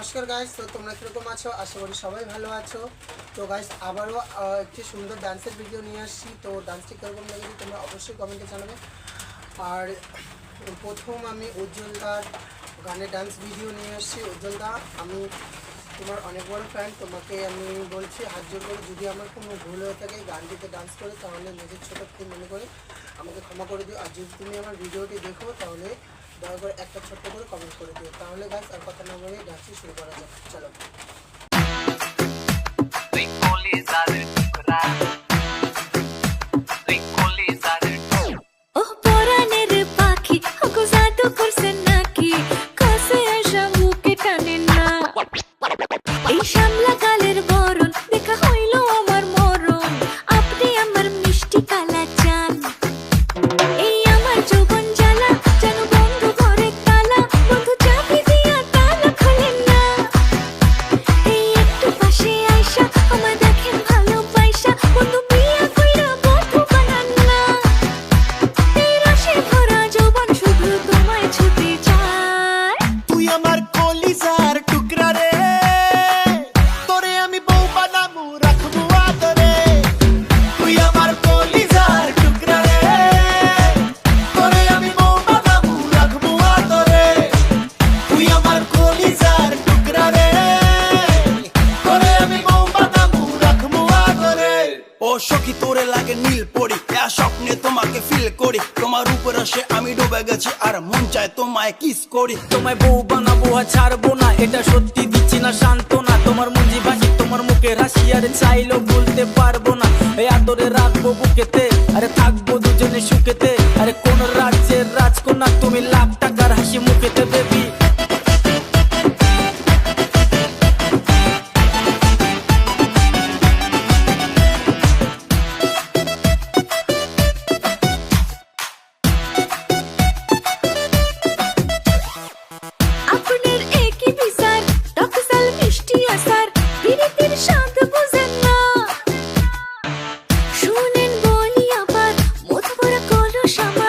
নমস্কার গাইস তো তোমরা কীরকম আছো? আশা করি সবাই ভালো আছো। তো গাইস আবারও একটি সুন্দর ডান্সের ভিডিও নিয়ে আসছি। তো ডান্সটি কীরকম লেগেছে তোমরা অবশ্যই কমেন্টে জানাবে। আর প্রথম আমি উজ্জ্বলদার গানের ডান্স ভিডিও নিয়ে আসছি। উজ্জ্বলদা, আমি তোমার অনেক বড় ফ্যান তোমাকে আমি বলছি, হাত জোর করে যদি আমার কোনো ভুল হয়ে থাকে গানটিতে ডান্স করে, তাহলে নিজের ছোটো মনে করে আমাকে ক্ষমা করে দিও। আর যদি তুমি আমার ভিডিওটি দেখো, তাহলে দয়া করে একটা ছোট্ট করে কমেন্ট করে দিও। তাহলে গাছ আর কথা না বলে গাছটি শুরু করা যাক চলো। লাগে নীল পরি। এয়া স্বপ্নে তোমাকে ফিল করি। তোমার উপর আসে আমি ডুবে গেছি আর মন চায় তোমায় কিস করি। তোমায় বউ বানাবো আর ছাড়বো না, এটা সত্যি দিচ্ছি না শান্ত না তোমার মুঞ্জি ভাসি তোমার মুখে হাসি, আর চাইলো বলতে পারব না। এই আদরে রাখব বুকেতে, আরে থাকব দুজনে সুখেতে। আরে কোন রাজ্যের রাজকন্যা, তুমি লাখ টাকার হাসি মুখেতে দেবি 的伤